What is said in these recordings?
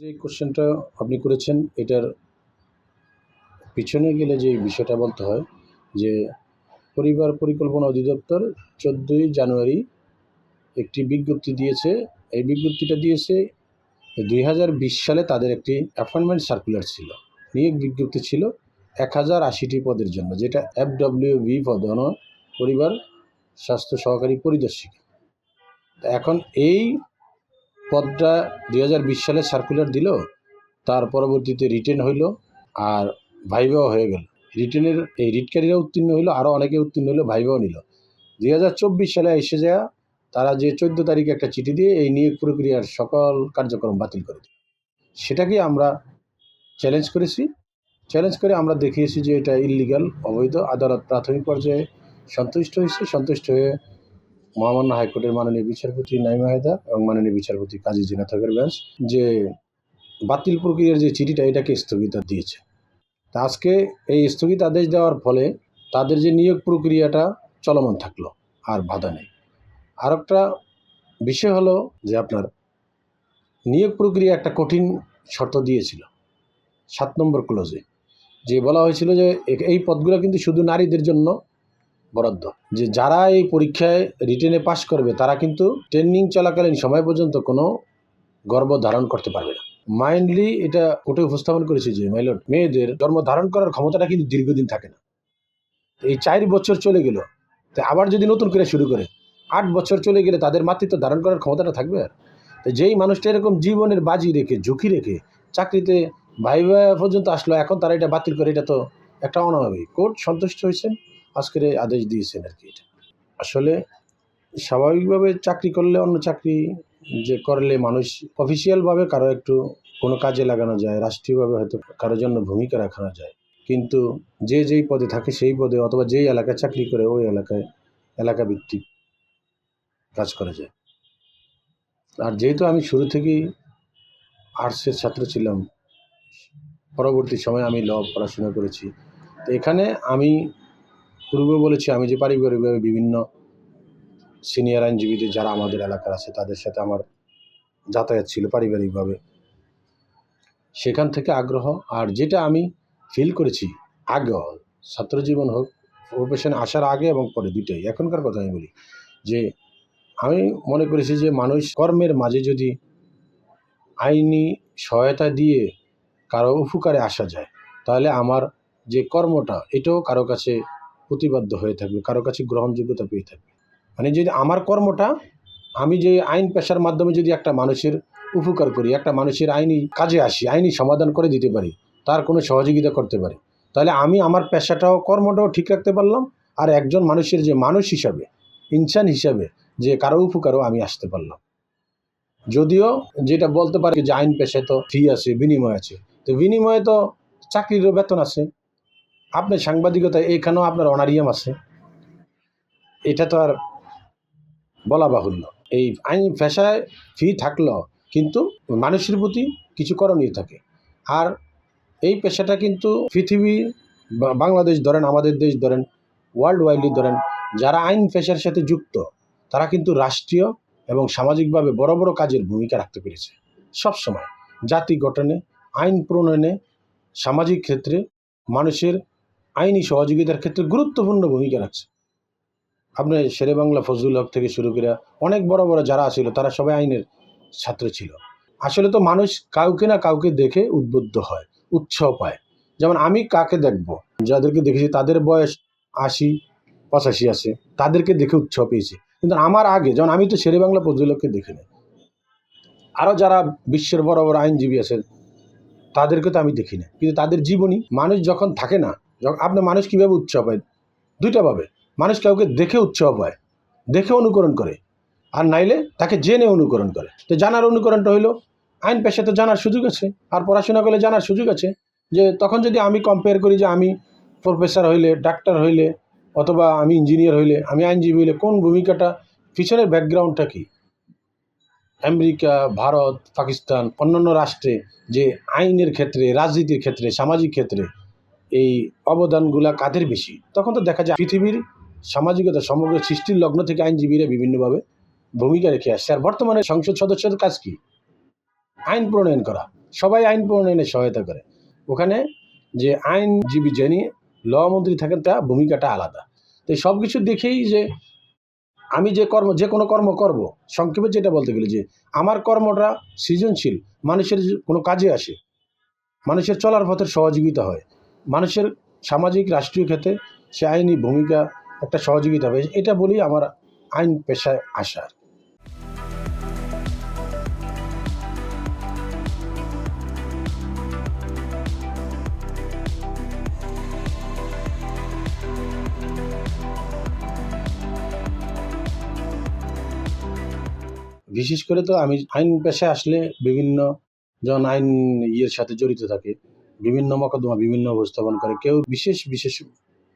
যে কোশ্চেনটা আপনি করেছেন, এটার পিছনে গেলে যে বিষয়টা বলতে হয় যে, পরিবার পরিকল্পনা অধিদপ্তর চোদ্দোই জানুয়ারি একটি বিজ্ঞপ্তি দিয়েছে। এই বিজ্ঞপ্তিটা দিয়েছে দুই হাজার বিশ সালে তাদের একটি অ্যাপয়েন্টমেন্ট সার্কুলার ছিল। নিয়োগ বিজ্ঞপ্তি ছিল এক হাজার আশিটি পদের জন্য, যেটা এফ ডব্লিউ ভি পদ হলো পরিবার, স্বাস্থ্য সহকারী পরিদর্শিকা। এখন এই পদটা দুই হাজার বিশ সালে সার্কুলার দিল, তার পরবর্তীতে রিটেন হইল আর ভাইভাও হয়ে গেল। রিটেনের এই রিটকারীরা উত্তীর্ণ হইল আরও অনেকে উত্তীর্ণ হইল ভাইভাও নিল। দুই হাজার চব্বিশ সালে এসে যায়, তারা যে চোদ্দ তারিখে একটা চিঠি দিয়ে এই নিয়োগ প্রক্রিয়ার সকল কার্যক্রম বাতিল করে দিল। সেটাকে আমরা চ্যালেঞ্জ করেছি। চ্যালেঞ্জ করে আমরা দেখিয়েছি যে এটা ইল্লিগাল অবৈধ, আদালত প্রাথমিক পর্যায়ে সন্তুষ্ট হয়েছে। সন্তুষ্ট হয়ে মহামান্য হাইকোর্টের মাননীয় বিচারপতি নাইমা হায়দার এবং মাননীয় বিচারপতি কাজী জিনাথকের বেঞ্চ যে বাতিল প্রক্রিয়ার যে চিঠিটা, এটাকে স্থগিত দিয়েছে। তা আজকে এই স্থগিত আদেশ দেওয়ার ফলে তাদের যে নিয়োগ প্রক্রিয়াটা চলমান থাকল, আর বাধা নেই। আর একটা বিষয় হলো যে আপনার নিয়োগ প্রক্রিয়া একটা কঠিন শর্ত দিয়েছিল, সাত নম্বর ক্লোজে যে বলা হয়েছিল যে এই পদগুলো কিন্তু শুধু নারীদের জন্য বরাদ্দ। যে যারা এই পরীক্ষায় রিটেনে পাশ করবে, তারা কিন্তু ট্রেনিং চলাকালীন সময় পর্যন্ত কোনো গর্ব ধারণ করতে পারবে না। মাইন্ডলি এটা কোর্টে উপস্থাপন করেছে যে মাইলট মেয়েদের জন্ম ধারণ করার ক্ষমতাটা কিন্তু দীর্ঘদিন থাকে না। এই চার বছর চলে গেল, তো আবার যদি নতুন করে শুরু করে, আট বছর চলে গেলে তাদের মাতৃত্ব ধারণ করার ক্ষমতাটা থাকবে আর? তো যেই মানুষটা এরকম জীবনের বাজি রেখে, ঝুঁকি রেখে চাকরিতে ভাইবা পর্যন্ত আসলো, এখন তারা এটা বাতিল করে, এটা তো একটা অনাভাবিক কোর্ট সন্তুষ্ট হয়েছেন? আজকের এই আদেশ দিয়েছেন আর কি এটা। আসলে স্বাভাবিকভাবে চাকরি করলে অন্য চাকরি যে করলে মানুষ অফিসিয়ালভাবে কারও একটু কোনো কাজে লাগানো যায়, রাষ্ট্রীয়ভাবে হয়তো কারোর জন্য ভূমিকা রাখানো যায়। কিন্তু যে যেই পদে থাকে সেই পদে অথবা যেই এলাকায় চাকরি করে ওই এলাকায় এলাকা ভিত্তিক কাজ করা যায়। আর যেহেতু আমি শুরু থেকেই আর্টসের ছাত্র ছিলাম, পরবর্তী সময়ে আমি ল পড়াশোনা করেছি। তো এখানে আমি পূর্বে বলেছি, আমি যে পারিবারিকভাবে বিভিন্ন সিনিয়র আইনজীবীদের যারা আমাদের এলাকার আছে, তাদের সাথে আমার যাতায়াত ছিল পারিবারিকভাবে। সেখান থেকে আগ্রহ, আর যেটা আমি ফিল করেছি আগে ছাত্র জীবন হোক প্রফেশনে আসার আগে এবং পরে দুটোই এখনকার কথা আমি বলি যে, আমি মনে করেছি যে, মানুষ কর্মের মাঝে যদি আইনি সহায়তা দিয়ে কারও উপকারে আসা যায়, তাহলে আমার যে কর্মটা, এটাও কারও কাছে প্রতিবাদ্য হয়ে থাকবে, কারও কাছে গ্রহণযোগ্যতা পেয়ে থাকবে। মানে যদি আমার কর্মটা, আমি যে আইন পেশার মাধ্যমে যদি একটা মানুষের উপকার করি, একটা মানুষের আইনি কাজে আসি, আইনি সমাধান করে দিতে পারি, তার কোনো সহযোগিতা করতে পারি, তাহলে আমি আমার পেশাটাও, কর্মটাও ঠিক রাখতে পারলাম, আর একজন মানুষের যে মানুষ হিসাবে, ইনসান হিসাবে যে কারও উপকারও আমি আসতে পারলাম। যদিও যেটা বলতে পারি যে আইন পেশায় তো ফি আছে, বিনিময় আছে, তো বিনিময়ে তো চাকরিরও বেতন আছে। আপনার সাংবাদিকতা এখানেও আপনার অনারিয়াম আছে। এটা তো আর বলা বাহুল্য। এই আইন পেশায় ফি থাকলেও কিন্তু মানুষের প্রতি কিছু করণীয় থাকে। আর এই পেশাটা কিন্তু পৃথিবী বাংলাদেশ ধরেন, আমাদের দেশ ধরেন ওয়ার্ল্ড ওয়াইডলি ধরেন, যারা আইন পেশার সাথে যুক্ত, তারা কিন্তু রাষ্ট্রীয় এবং সামাজিকভাবে বড় বড় কাজের ভূমিকা রাখতে পেরেছে। সব সময় জাতি গঠনে, আইন প্রণয়নে, সামাজিক ক্ষেত্রে মানুষের আইনি সহযোগিতার ক্ষেত্রে গুরুত্বপূর্ণ ভূমিকা রাখছে। আপনি শেরে বাংলা ফজলুল হক থেকে শুরু করে অনেক বড় বড় যারা ছিল, তারা সবাই আইনের ছাত্র ছিল। আসলে তো মানুষ কাউকে না কাউকে দেখে উদ্বুদ্ধ হয়, উৎসাহ পায়। যেমন আমি কাকে দেখব? যাদেরকে দেখেছি, তাদের বয়স আশি, পঁচাশি আছে, তাদেরকে দেখে উৎসাহ পেয়েছি। কিন্তু আমার আগে, যেমন আমি তো শেরে বাংলা ফজলুলকে দেখিনি। আরও যারা বিশ্বের বড় বড় আইনজীবী আছেন, তাদেরকে তো আমি দেখি না কিন্তু তাদের জীবনী, মানুষ যখন থাকে না আপনি মানুষ কীভাবে উৎসাহ পায়? দুইটা ভাবে। মানুষ কাউকে দেখে উৎসাহ পায়, দেখে অনুকরণ করে, আর নাইলে তাকে জেনে অনুকরণ করে। তো জানার অনুকরণটা হইল, আইন পেশাতে জানার সুযোগ আছে, আর পড়াশোনা করলে জানার সুযোগ আছে, যে তখন যদি আমি কম্পেয়ার করি যে আমি প্রফেসর হইলে ডাক্তার হইলে, অথবা আমি ইঞ্জিনিয়ার হইলে, আমি আইনজীবী হইলে, কোন ভূমিকাটা, পিছনের ব্যাকগ্রাউন্ডটা কি? আমেরিকা, ভারত, পাকিস্তান, অন্যান্য রাষ্ট্রে, যে আইনের ক্ষেত্রে, রাজনীতির ক্ষেত্রে, সামাজিক ক্ষেত্রে এই অবদানগুলা কাদের বেশি? তখন তো দেখা যায় পৃথিবীর সামাজিকতা সমগ্র সৃষ্টির লগ্ন থেকে আইনজীবীরা বিভিন্নভাবে ভূমিকা রেখে আসছে। আর বর্তমানে সংসদ সদস্যদের কাজ কি? আইন প্রণয়ন করা। সবাই আইন প্রণয়নে সহায়তা করে। ওখানে যে আইনজীবী যিনি ল মন্ত্রী থাকেন তা ভূমিকাটা আলাদা। তো সব কিছু দেখেই যে আমি যে কর্ম, যে কোনো কর্ম করব, সংক্ষেপে যেটা বলতে গেলে যে আমার কর্মটা সৃজনশীল, মানুষের কোনো কাজে আসে। মানুষের চলার পথের সহযোগিতা হয়। মানুষের সামাজিক, রাষ্ট্রীয় ক্ষেত্রে সে আইনি ভূমিকা, একটা সহযোগিতা হবে এটা বলেই আমার আইন পেশায় আসার বিশেষ করে তো আমি আইন পেশায় আসলে বিভিন্ন জন আইন ইয়ের সাথে জড়িত থাকে। বিভিন্ন মকদ্দমা বিভিন্ন উপস্থাপন করে, কেউ বিশেষ বিশেষ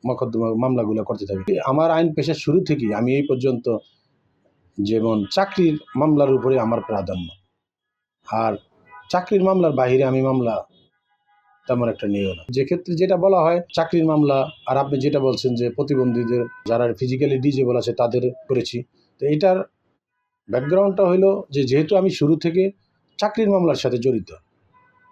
মকদ্দমা, মামলাগুলো করতে থাকে। আমার আইন পেশার শুরু থেকেই আমি এই পর্যন্ত যেমন চাকরির মামলার উপরে আমার প্রাধান্য। আর চাকরির মামলার বাইরে আমি মামলা তেমন একটা নিয়েও না। যে ক্ষেত্রে যেটা বলা হয় চাকরির মামলা, আর আপনি যেটা বলছেন যে প্রতিবন্ধীদের যারা ফিজিক্যালি ডিজেবল আছে তাদের করেছি। তো এটার ব্যাকগ্রাউন্ডটা হলো যে যেহেতু আমি শুরু থেকে চাকরির মামলার সাথে জড়িত,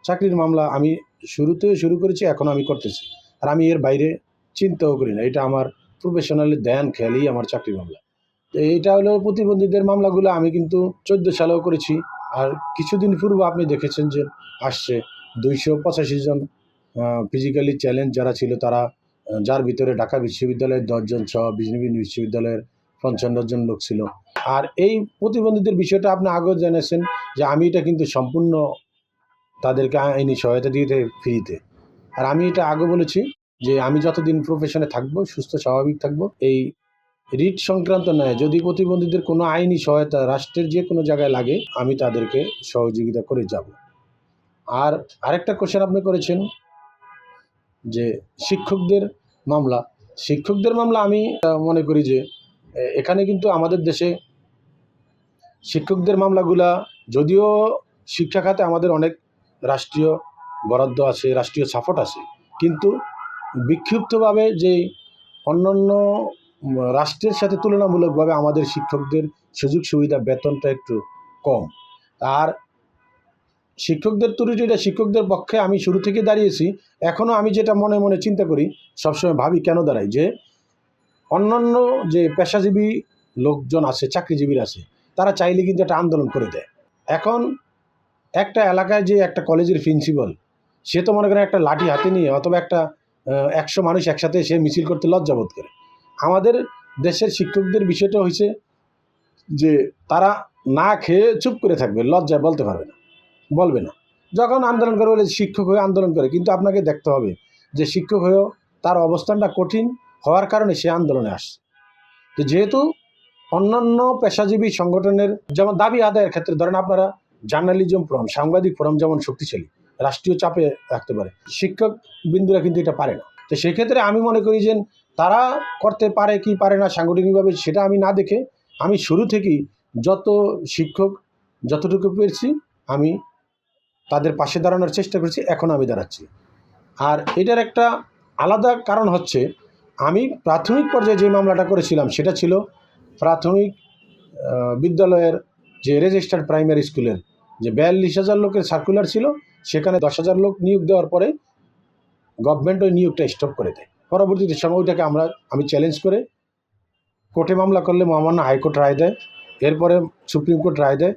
চাকরির মামলা আমি শুরুতেও শুরু করেছি এখন আমি করতেছি। আর আমি এর বাইরে চিন্তাও করি না। এটা আমার প্রফেশনালি ধ্যান, খেয়ালই আমার চাকরি মামলা। তো এইটা হলো প্রতিবন্ধীদের মামলাগুলো আমি কিন্তু চোদ্দ সালেও করেছি। আর কিছুদিন পূর্বে আপনি দেখেছেন যে আসছে দুইশো পঁচাশি জন ফিজিক্যালি চ্যালেঞ্জ যারা ছিল তারা যার ভিতরে ঢাকা বিশ্ববিদ্যালয়ের দশজন সহ বিজেপি বিশ্ববিদ্যালয়ের পঞ্চান্ন জন লোক ছিল। আর এই প্রতিবন্ধীদের বিষয়টা আপনি আগেও জেনেছেন যে আমি এটা কিন্তু সম্পূর্ণ তাদেরকে আইনি সহায়তা দিয়ে ফ্রিতে। আর আমি এটা আগে বলেছি যে আমি যতদিন প্রফেশনে থাকব, সুস্থ, স্বাভাবিক থাকব, এই রিট সংক্রান্ত নয় যদি প্রতিবন্ধীদের কোনো আইনি সহায়তা রাষ্ট্রের যে কোনো জায়গায় লাগে, আমি তাদেরকে সহযোগিতা করে যাব। আর আরেকটা কোশ্চেন আপনি করেছেন যে শিক্ষকদের মামলা। শিক্ষকদের মামলা আমি মনে করি যে এখানে কিন্তু আমাদের দেশে শিক্ষকদের মামলাগুলা, যদিও শিক্ষা খাতে আমাদের অনেক রাষ্ট্রীয় বরাদ্দ আছে, রাষ্ট্রীয় সাপোর্ট আছে। কিন্তু বিক্ষিপ্তভাবে যে অন্যান্য রাষ্ট্রের সাথে তুলনামূলকভাবে আমাদের শিক্ষকদের সুযোগ সুবিধা বেতনটা একটু কম। আর শিক্ষকদের ত্রুটিটা শিক্ষকদের পক্ষে আমি শুরু থেকে দাঁড়িয়েছি এখনও আমি যেটা মনে মনে চিন্তা করি, সবসময় ভাবি কেন দাঁড়াই? যে অন্যান্য যে পেশাজীবী লোকজন আছে, চাকরিজীবীর আছে, তারা চাইলে কিন্তু একটা আন্দোলন করে দেয়। এখন একটা এলাকায় যে একটা কলেজের প্রিন্সিপাল সে তো মনে করেন একটা লাঠি হাতে নিয়ে অথবা একটা একশো মানুষ একসাথে সে মিছিল করতে লজ্জাবোধ করে। আমাদের দেশের শিক্ষকদের বিষয়টা হয়েছে যে, তারা না খেয়ে চুপ করে থাকবে, লজ্জায় বলতে পারবে না, বলবে না। যখন আন্দোলন করে বলে শিক্ষক হয়ে আন্দোলন করে, কিন্তু আপনাকে দেখতে হবে যে শিক্ষক হয়েও তার অবস্থানটা কঠিন হওয়ার কারণে সে আন্দোলনে আসছে। তো যেহেতু অন্যান্য পেশাজীবী সংগঠনের যেমন দাবি আদায়ের ক্ষেত্রে ধরেন আপনারা জার্নালিজম ফোরাম, সাংবাদিক ফোরাম যেমন শক্তিশালী, রাষ্ট্রীয় চাপে রাখতে পারে। শিক্ষক বিন্দুরা কিন্তু এটা পারে না। তো সেক্ষেত্রে আমি মনে করি যে তারা করতে পারে কি পারে না সাংগঠনিকভাবে সেটা আমি না দেখে আমি শুরু থেকেই যত শিক্ষক যতটুকু পেরেছি আমি তাদের পাশে দাঁড়ানোর চেষ্টা করেছি, এখন আমি দাঁড়াচ্ছি। আর এটার একটা আলাদা কারণ হচ্ছে আমি প্রাথমিক পর্যায়ে যে মামলাটা করেছিলাম সেটা ছিল প্রাথমিক বিদ্যালয়ের যে রেজিস্টার্ড প্রাইমারি স্কুলের যে বিয়াল্লিশ হাজার লোকের সার্কুলার ছিল, সেখানে দশ হাজার লোক নিয়োগ দেওয়ার পরে গভর্নমেন্ট ওই নিয়োগটা স্টপ করে দেয়। পরবর্তীতে সময় ওইটাকে আমরা, আমি চ্যালেঞ্জ করে কোর্টে মামলা করলে মহামান্য হাইকোর্ট রায় দেয়, এরপরে সুপ্রিম কোর্ট রায় দেয়।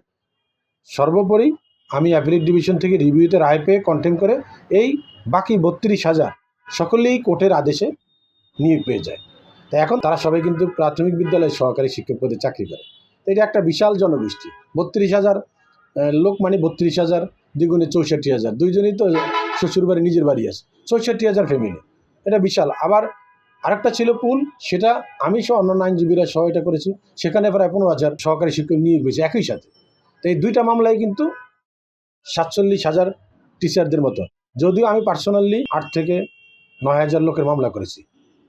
সর্বোপরি আমি অ্যাপিলিট ডিভিশন থেকে রিভিউতে রায় পেয়ে কন্টেম করে এই বাকি বত্রিশ হাজার সকলেই কোর্টের আদেশে নিয়োগ পেয়ে যায়। তো এখন তারা সবাই কিন্তু প্রাথমিক বিদ্যালয়ের সহকারী শিক্ষক পদে চাকরি করে। এটা একটা বিশাল জনগোষ্ঠী। বত্রিশ হাজার লোক মানে বত্রিশ হাজার, দ্বিগুণে চৌষট্টি হাজার। দুইজনেই তো শ্বশুর বাড়ি, নিজের বাড়ি আছে। চৌষট্টি হাজার ফ্যামিলি এটা বিশাল। আবার আরেকটা ছিল পুল, সেটা আমি সহ অন্যান্য আইনজীবীরা সহ এটা করেছি। সেখানে প্রায় পনেরো হাজার সহকারী শিক্ষক নিয়োগ হয়েছে একই সাথে। তো এই দুইটা মামলায় কিন্তু সাতচল্লিশ হাজার টিচারদের মতো। যদিও আমি পার্সোনালি আট থেকে নয় হাজার লোকের মামলা করেছি।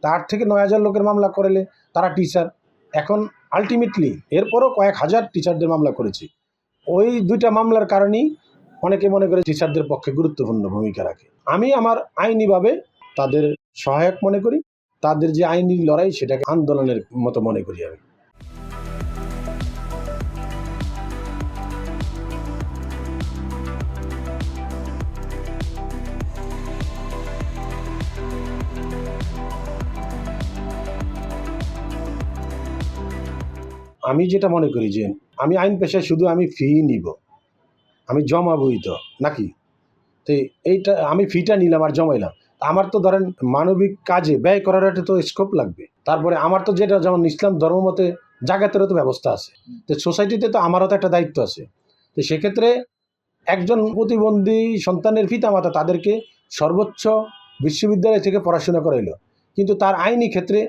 তা আট থেকে নয় হাজার লোকের মামলা করলে তারা টিচার এখন আলটিমেটলি এরপরও কয়েক হাজার টিচারদের মামলা করেছি। ওই দুইটা মামলার কারণেই অনেকে মনে করে টিচারদের পক্ষে গুরুত্বপূর্ণ ভূমিকা রাখে। আমি আমার আইনিভাবে তাদের সহায়ক মনে করি, তাদের যে আইনি লড়াই সেটাকে আন্দোলনের মতো মনে করি আমি। আমি যেটা মনে করি যে আমি আইন পেশায় শুধু আমি ফি নিব। আমি জমাবই তো, নাকি? তো এইটা, আমি ফিটা নিলাম আর জমাইলাম। আমার তো ধরেন মানবিক কাজে ব্যয় করার একটা তো স্কোপ লাগবে। তারপরে আমার তো যেটা যেমন ইসলাম ধর্ম মতে জাগাতেরও তো ব্যবস্থা আছে। তো সোসাইটিতে তো আমারও তো একটা দায়িত্ব আছে। তো সেক্ষেত্রে একজন প্রতিবন্ধী সন্তানের পিতামাতা তাদেরকে সর্বোচ্চ বিশ্ববিদ্যালয় থেকে পড়াশোনা করাইলো। কিন্তু তার আইনি ক্ষেত্রে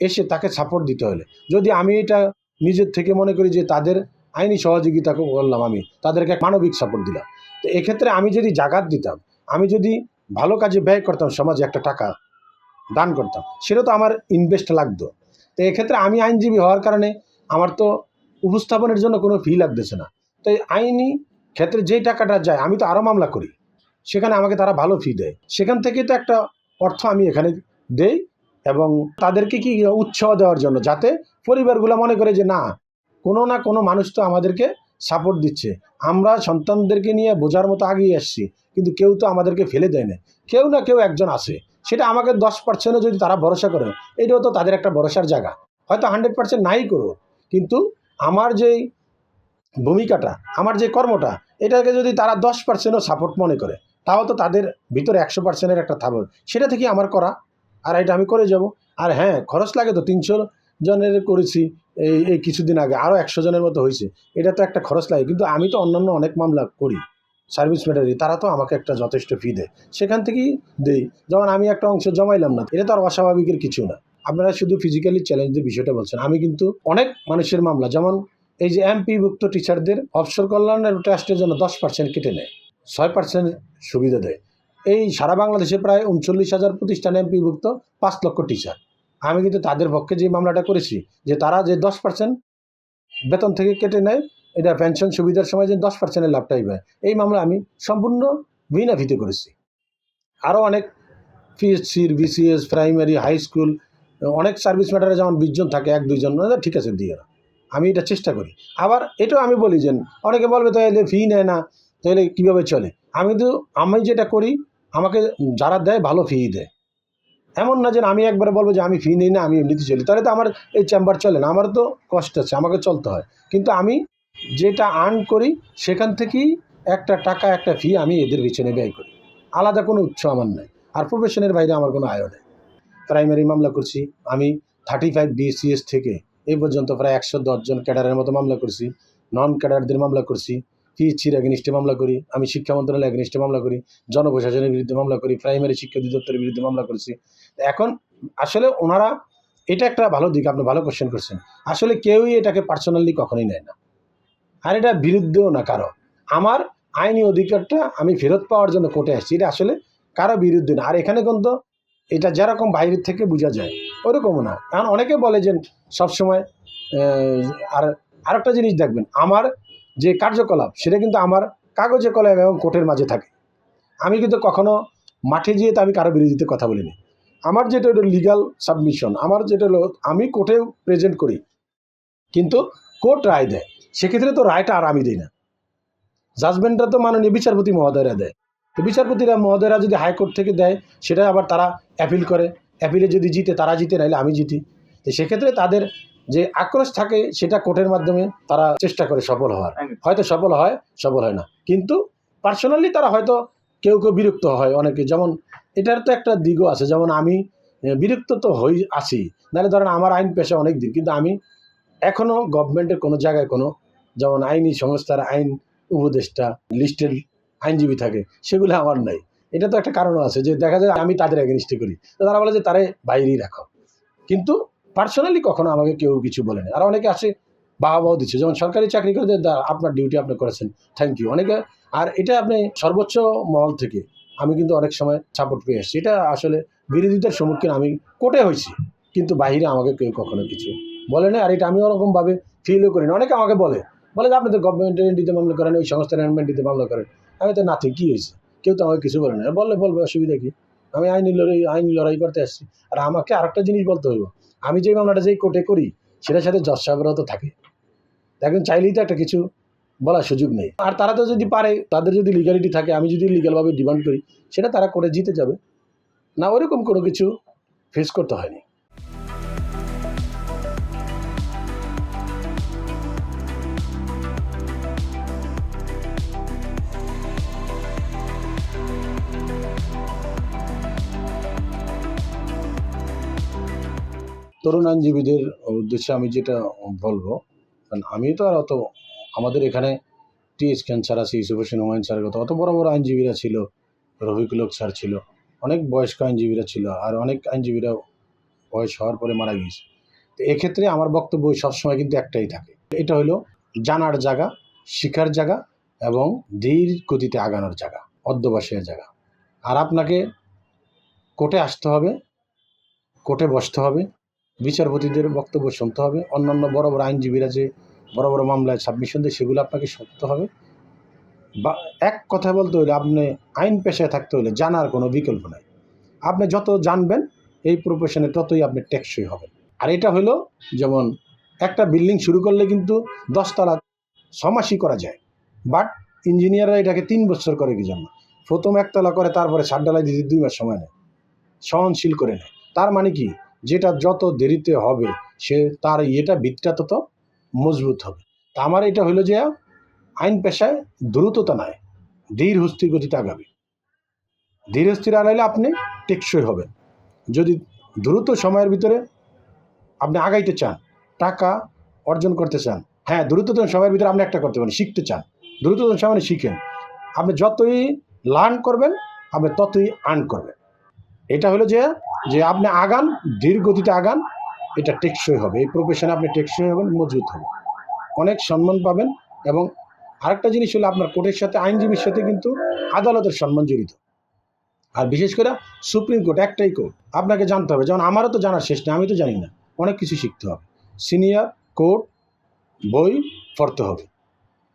এসে তাকে সাপোর্ট দিতে হলে যদি আমি এটা নিজের থেকে মনে করি যে তাদের আইনি সহযোগিতা করলাম আমি। তাদেরকে মানবিক সাপোর্ট দিলাম। তো এক্ষেত্রে আমি যদি জাগাত দিতাম, আমি যদি ভালো কাজে ব্যয় করতাম, সমাজে একটা টাকা দান করতাম, সেটা তো আমার ইনভেস্ট লাগতো। তো এক্ষেত্রে আমি আইনজীবী হওয়ার কারণে আমার তো উপস্থাপনের জন্য কোনো ফি লাগতেছে না। তো আইনি ক্ষেত্রে যেই টাকাটা যায়, আমি তো আরও মামলা করি। সেখানে আমাকে তারা ভালো ফি দেয়। সেখান থেকে তো একটা অর্থ আমি এখানে দেই এবং তাদেরকে কি উৎসাহ দেওয়ার জন্য, যাতে পরিবারগুলো মনে করে যে না, কোনো না কোনো মানুষ তো আমাদেরকে সাপোর্ট দিচ্ছে। আমরা সন্তানদেরকে নিয়ে বোঝার মতো আগিয়ে আসছি, কিন্তু কেউ তো আমাদেরকে ফেলে দেয় না কেউ না কেউ একজন আসে সেটা আমাকে দশ পার্সেন্টও যদি তারা ভরসা করে, এটাও তো তাদের একটা ভরসার জায়গা। হয়তো হান্ড্রেড পার্সেন্ট নাই করো, কিন্তু আমার যেই ভূমিকাটা, আমার যে কর্মটা, এটাকে যদি তারা দশ পার্সেন্টও সাপোর্ট মনে করে, তাও তো তাদের ভিতরে একশো পার্সেন্টের একটা থাকবে সেটা থেকে আমার করা, আর এটা আমি করে যাব। আর হ্যাঁ খরচ লাগে তো তিনশো জনের করেছি, এই এই কিছুদিন আগে আরও একশো জনের মতো হয়েছে। এটা তো একটা খরচ লাগে, কিন্তু আমি তো অন্যান্য অনেক মামলা করি, সার্ভিস ম্যাটারি, তারা তো আমাকে একটা যথেষ্ট ফি দেয়। সেখান থেকেই দেই। যেমন আমি একটা অংশ জমাইলাম না, এটা তো আর অস্বাভাবিকের কিছু না। আপনারা শুধু ফিজিক্যালি চ্যালেঞ্জের বিষয়টা বলছেন। আমি কিন্তু অনেক মানুষের মামলা, যেমন এই যে এমপিভুক্ত টিচারদের অবসর কল্যাণের ট্রাস্টের জন্য দশ পার্সেন্ট কেটে নেয়, ছয় পার্সেন্ট সুবিধা দেয়। এই সারা বাংলাদেশে প্রায় উনচল্লিশ হাজার প্রতিষ্ঠান এমপিভুক্ত, পাঁচ লক্ষ টিচার আমি কিন্তু তাদের পক্ষে যে মামলাটা করেছি, যে তারা যে দশ পার্সেন্ট বেতন থেকে কেটে নেয়, এটা পেনশন সুবিধার সময় যে দশ পার্সেন্টের লাভটাই পায়। এই মামলা আমি সম্পূর্ণ বিনা ভিতে করেছি। আরও অনেক পিএসসির বিসিএস প্রাইমারি হাই স্কুল অনেক সার্ভিস ম্যাটারে যেমন বিশজন থাকে, এক দুইজন ঠিক আছে, দিয়ে না আমি এটা চেষ্টা করি। আবার এটাও আমি বলি যে, অনেকে বলবে তাহলে ফি নেয় না তাহলে কীভাবে চলে? আমি তো আমি যেটা করি, আমাকে যারা দেয় ভালো ফি দেয়। এমন না যে আমি একবারে বলব যে আমি ফি নিই না, আমি এমনিতে চলি। তাহলে তো আমার এই চেম্বার চলে না, আমার তো কষ্ট আছে, আমাকে চলতে হয়। কিন্তু আমি যেটা আর্ন করি, সেখান থেকেই একটা টাকা, একটা ফি আমি এদের পিছনে ব্যয় করি। আলাদা কোনো উৎস আমার নাই। আর প্রফেশনের বাইরে আমার কোনো আয় নেই। প্রাইমারি মামলা করছি, আমি থার্টি ফাইভ বিএসসিএস থেকে এই পর্যন্ত প্রায় একশো দশজন ক্যাডারের মতো মামলা করছি নন ক্যাডারদের মামলা করছি। পিএইচির অ্যাগেনিস্টে মামলা করি, আমি শিক্ষা মন্ত্রণালয়ের অ্যাগেনিস্টে মামলা করি, জনপ্রশাসনের বিরুদ্ধে মামলা করি, প্রাইমারি শিক্ষা অধিদপ্তরের বিরুদ্ধে মামলা করছি। এখন আসলে ওনারা, এটা একটা ভালো দিক, আপনি ভালো কোশ্চেন করছেন। আসলে কেউই এটাকে পার্সোনালি কখনোই নেয় না। আর এটা বিরুদ্ধেও না কারও। আমার আইনি অধিকারটা আমি ফেরত পাওয়ার জন্য কোর্টে আসছি, এটা আসলে কারও বিরুদ্ধে না। আর এখানে কিন্তু এটা যেরকম বাইরের থেকে বোঝা যায়, ওরকমও না। কারণ অনেকে বলে যে সবসময় আর আরেকটা জিনিস দেখবেন, আমার যে কার্যকলাপ, সেটা কিন্তু আমার কাগজে, কলম এবং কোর্টের মাঝে থাকে। আমি কিন্তু কখনো মাঠে যেয়ে তো আমি কারও বিরোধিতে কথা বলিনি। আমার যেটা হলো লিগাল সাবমিশন আমার যেটা হলো আমি কোর্টেও প্রেজেন্ট করি। কিন্তু কোর্ট রায় দেয়। সেক্ষেত্রে তো রায়টা আর আমি দিই না। জাজমেন্টটা তো মাননীয় বিচারপতি মহোদয়রা দেয়। তো বিচারপতিরা, মহোদয়রা যদি হাইকোর্ট থেকে দেয়, সেটা আবার তারা অ্যাপিল করে। অ্যাপিলে যদি জিতে, তারা জিতে নাইলে আমি জিতি। তো সেক্ষেত্রে তাদের যে আক্রোশ থাকে সেটা কোর্টের মাধ্যমে তারা চেষ্টা করে সফল হওয়ার। হয়তো সফল হয় সফল হয় না। কিন্তু পার্সোনালি তারা হয়তো কেউ কেউ বিরক্ত হয় অনেকে। যেমন এটার তো একটা দিকও আছে যেমন আমি বিরক্ত তো হই আছি। নাহলে ধরেন আমার আইন পেশা অনেক দিন কিন্তু আমি এখনও গভর্নমেন্টের কোনো জায়গায় কোনো যেমন আইনি সংস্থার আইন উপদেষ্টা লিস্টেড আইনজীবী থাকে সেগুলো আমার নাই। এটা তো একটা কারণও আছে যে দেখা যায় আমি তাদের এগেনিস্টে করি। তো তারা বলে যে তারে বাইরেই রাখো। কিন্তু পার্সোনালি কখনো আমাকে কেউ কিছু বলে না আর অনেকে আসে বাহাবাহ দিচ্ছে, যেমন সরকারি চাকরি করে আপনার ডিউটি আপনি করেছেন থ্যাংক ইউ অনেকে, আর এটা আপনি সর্বোচ্চ মহল থেকে আমি কিন্তু অনেক সময় সাপোর্ট পেয়ে আসছি। এটা আসলে বিরোধিতার সম্মুখীন আমি কোটে হয়েছি, কিন্তু বাইরে আমাকে কেউ কখনো কিছু বলে না আর এটা আমি ওরকমভাবে ফিলও করি না। অনেকে আমাকে বলে বলে যে আপনি তো গভর্নমেন্টের এনডিতে মামলা করেন, ওই সংস্থার এনডিতে মামলা করেন। আমি তো নাথিং কী হয়েছে? কেউ তো আমাকে কিছু বলে না বললে বলবে, অসুবিধা কি? আমি আইনি লড়াই আইনি লড়াই করতে আসছি। আর আমাকে আরেকটা জিনিস বলতে হইব আমি যে মামলাটা যেই কোর্টে করি, সেটার সাথে জজ সাহেবরাও তো থাকে। এখন চাইলেই তো একটা কিছু বলার সুযোগ নেই। আর তারা তো যদি পারে, তাদের যদি লিগ্যালিটি থাকে, আমি যদি লিগ্যালভাবে ডিমান্ড করি, সেটা তারা করে জিতে যাবে। না, ওরকম কোনো কিছু ফেস করতে হয়নি। তরুণ আইনজীবীদের উদ্দেশ্যে আমি যেটা বলব, কারণ আমি তো আর অত, আমাদের এখানে টি এস স্যার আছে ইউসুফ হোসেন হুমায়ুন স্যারের কথা অত বড় বড় আইনজীবীরা ছিল, রফিকুল স্যার ছিল, অনেক বয়স্ক আইনজীবীরা ছিল, আর অনেক আইনজীবীরা বয়স হওয়ার পরে মারা গিয়েছে। তো এক্ষেত্রে আমার বক্তব্য সবসময় কিন্তু একটাই থাকে, এটা হলো জানার জায়গা, শিখার জায়গা এবং ধীর গতিতে আগানোর জায়গা অধ্যবাসের জায়গা। আর আপনাকে কোর্টে আসতে হবে, কোর্টে বসতে হবে বিচারপতিদের বক্তব্য শুনতে হবে। অন্যান্য বড় বড় আইনজীবীরা যে বড় বড় মামলায় সাবমিশন দেয়, সেগুলো আপনাকে শুনতে হবে। বা এক কথা বলতে হলে আপনি আইন পেশায় থাকতে হলে জানার কোনো বিকল্প নাই। আপনি যত জানবেন, এই প্রফেশনে ততই আপনি টেকসই হবেন। আর এটা হলো যেমন একটা বিল্ডিং শুরু করলে কিন্তু দশতলা ছমাসই করা যায়। বাট ইঞ্জিনিয়াররা এটাকে তিন বছর করে কি জন্য প্রথম একতলা করে, তারপরে ছাদ ডালাই দিতে দুই মাস সময় নেয়, সহনশীল করে নেয়। তার মানে কি? যেটা যত দেরিতে হবে, সে তার ইয়েটা ভিতটা তত মজবুত হবে। তা আমার এটা হলো যে, আইন পেশায় দ্রুততা নয় ধীর হস্তির গতিতে আগাবে। ধীর হস্তির আগাইলে আপনি টেকসই হবেন। যদি দ্রুত সময়ের ভিতরে আপনি আগাইতে চান, টাকা অর্জন করতে চান হ্যাঁ দ্রুততম সময়ের ভিতরে আপনি একটা করতে পারেন, শিখতে চান। দ্রুততম সময় শিখেন। আপনি যতই লার্ন করবেন, আপনি ততই আর্ন করবেন। এটা হলো যে যে আপনি আগান গতিতে আগান, এটা টেকসই হবে। এই প্রফেশনে আপনি টেকসই হবেন, মজবুত হবে অনেক সম্মান পাবেন এবং আরেকটা জিনিস হলো আপনার কোর্টের সাথে, আইনজীবীর সাথে কিন্তু আদালতের সম্মান জড়িত। আর বিশেষ করে সুপ্রিম কোর্ট, একটাই কোর্ট। আপনাকে জানতে হবে, যেমন আমারও তো জানার শেষ নেই, আমি তো জানি না। অনেক কিছু শিখতে হবে। সিনিয়র কোর্ট বই পড়তে হবে।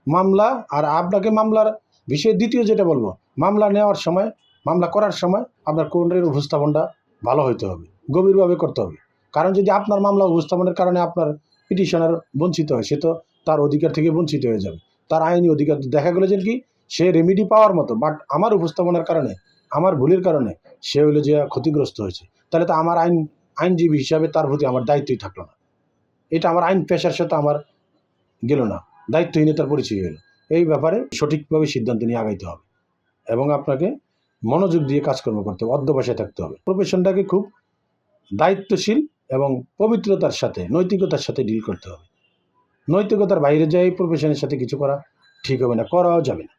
মামলা, আর আপনাকে মামলার বিষয়ে দ্বিতীয় যেটা বলব, মামলা নেওয়ার সময় মামলা করার সময় আপনার কোর্টের উপস্থাপনটা ভালো হইতে হবে, গভীরভাবে করতে হবে। কারণ যদি আপনার মামলা উপস্থাপনের কারণে আপনার পিটিশনার বঞ্চিত হয়, সে তো তার অধিকার থেকে বঞ্চিত হয়ে যাবে। তার আইনি অধিকার দেখা গেলো যে কি, সে রেমিডি পাওয়ার মতো বাট আমার উপস্থাপনার কারণে, আমার ভুলের কারণে সে হলো যে ক্ষতিগ্রস্ত হয়েছে। তাহলে তো আমার আইন, আইনজীবী হিসাবে তার প্রতি আমার দায়িত্বই থাকল না। এটা আমার আইন পেশার সাথে আমার গেল না, দায়িত্বহীনতার পরিচয় হলো এই ব্যাপারে সঠিকভাবে সিদ্ধান্ত নিয়ে আগাইতে হবে। এবং আপনাকে মনোযোগ দিয়ে কাজকর্ম করতে হবে অধ্যবসায় থাকতে হবে। প্রফেশনটাকে খুব দায়িত্বশীল এবং পবিত্রতার সাথে, নৈতিকতার সাথে ডিল করতে হবে। নৈতিকতার বাইরে যায় প্রফেশনের সাথে কিছু করা ঠিক হবে না, করাও যাবে না।